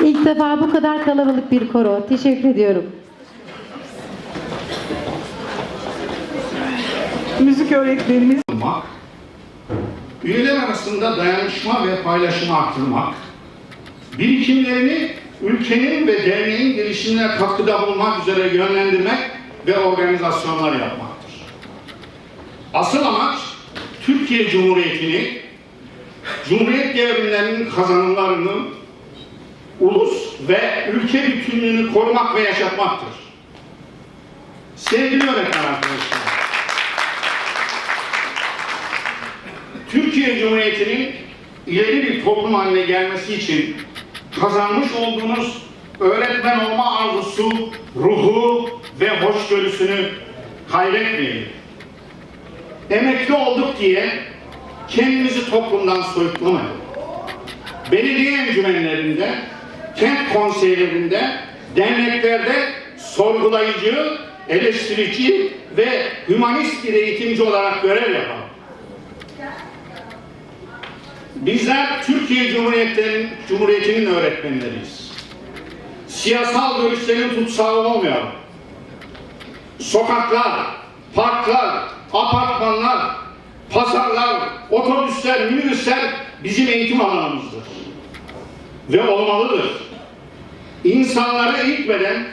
İlk defa bu kadar kalabalık bir koro. Teşekkür ediyorum. Müzik öğretmenimiz üyeler arasında dayanışma ve paylaşımı arttırmak, birikimlerini ülkenin ve derneğin gelişimine katkıda bulunmak üzere yönlendirmek ve organizasyonlar yapmaktır. Asıl amaç Türkiye Cumhuriyeti'ni, Cumhuriyet devrimlerinin kazanımlarını, ulus ve ülke bütünlüğünü korumak ve yaşatmaktır. Sevgili öğretmen arkadaşlar, Türkiye Cumhuriyeti'nin ileri bir toplum haline gelmesi için kazanmış olduğunuz öğretmen olma arzusu, ruhu ve hoşgörüsünü kaybetmeyelim. Emekli olduk diye kendimizi toplumdan soyutlamayalım. Belediye encümenlerinde, kent konseylerinde, derneklerde sorgulayıcı, eleştirici ve hümanist bir eğitimci olarak görev yapalım. Bizler Türkiye Cumhuriyeti'nin, Cumhuriyeti'nin öğretmenleriyiz. Siyasal görüşlerin tutsağı olmayalım. Sokaklar, parklar, apartmanlar, pazarlar, otobüsler, minibüsler bizim eğitim alanımızdır. Ve olmalıdır. İnsanları eğitmeden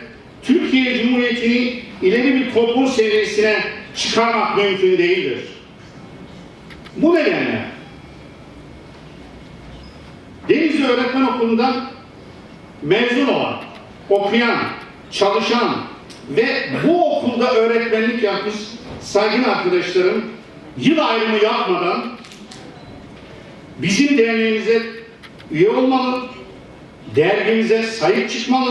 Türkiye Cumhuriyeti'ni ileri bir toplum seviyesine çıkarmak mümkün değildir. Bu nedenle Denizli Öğretmen Okulu'ndan mezun olan, okuyan, çalışan ve bu okulda öğretmenlik yapmış saygın arkadaşlarım yıl ayrımı yapmadan bizim derneğimize üye olmalı, dergimize sahip çıkmalı.